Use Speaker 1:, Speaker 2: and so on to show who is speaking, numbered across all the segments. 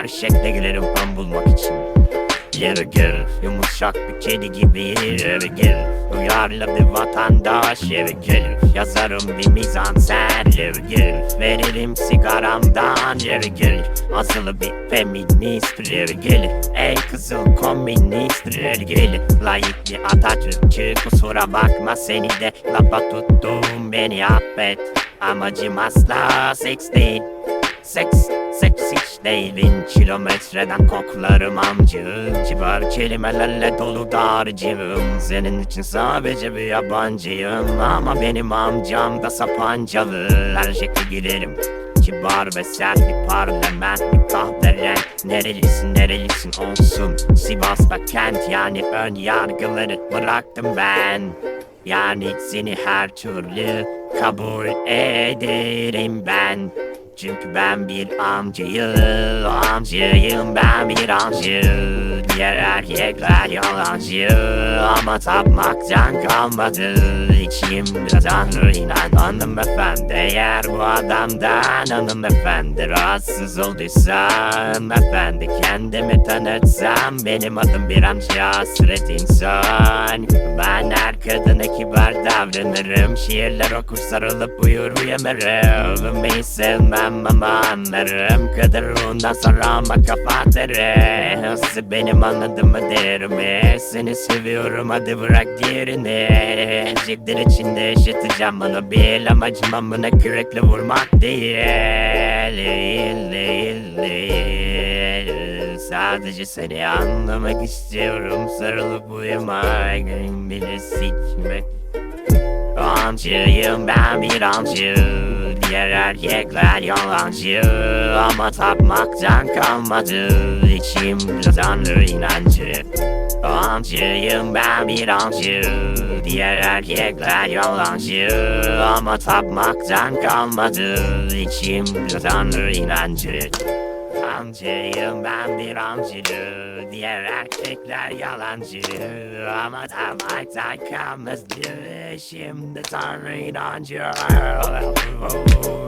Speaker 1: Her şekle girerim ben bulmak için. Yere gel Yumuşak bir kedi gibi yere gel Duyarlı bir vatandaş yere gel Yazarım bir mizansen yere gel Veririm sigaramdan yere gel Asılı bir feminist yere gel Ey kızıl komünist yere gel Layık bir Atatürk'ü kusura bakma seni de Lafa tuttum. Beni affet Amacım asla seks değil Seks, seks hiç değilin Kilometreden koklarım amcı. Civar kelimelerle dolu dağarcığım Senin için sadece bir yabancıyım. Ama benim amcam da sapancalı. Her şekle girerim. Kibar ve sert bir parlament bir kahverenk. Nerelisin nerelisin olsun. Sivas'ta kent yani ön yargıları bıraktım ben. Yani seni her türlü kabul ederim ben çünkü ben bir amcıyım, amcıyım ben bir amcı Diğer erkekler yalancı. Ama tapmaktan kalmadı. İçimde tanrı inan hanımefendi Eğer bu adamdan hanımefendi rahatsız olduysa Hanımefendi kendimi tanıtsam Benim adım bir amca hasret insan. Ben her kadına kibar davranırım. Şiirler okur sarılıp uyur uyanırım Övmeyi sevmem ama anlarım. Kadar ondan sonra ama kafa atarım. Nasıl benim anladığımı derimi Seni seviyorum hadi bırak diğerini. Ciddir içinde yaşatacağım bana bir amacım amına kürekle vurmak değil. Değil değil değil. Sadece seni anlamak istiyorum Sarılıp uyumak bile sikmek. Amcıyım ben bir amcı Diğer erkekler yalancı. Ama tapmaktan kalmadı. İçimde tanrı inancı. Amcıyım ben bir amcı. Diğer erkekler yalancı. Ama tapmaktan kalmadı. İçimde tanrı inancı Amcıyım ben bir amcı Diğer erkekler yalancı. Ama tapmaktan kalmadı Şimdi tanrı inancı.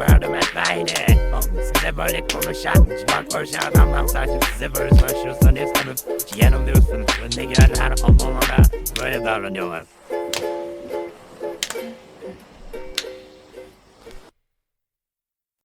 Speaker 1: Verdim etmeydi Size böyle konuşan Çıplak konuşan adamlar sadece size böyle konuşuyorsanız Yanım diyorsunuz Ne girer her anlamda Böyle davranıyorlar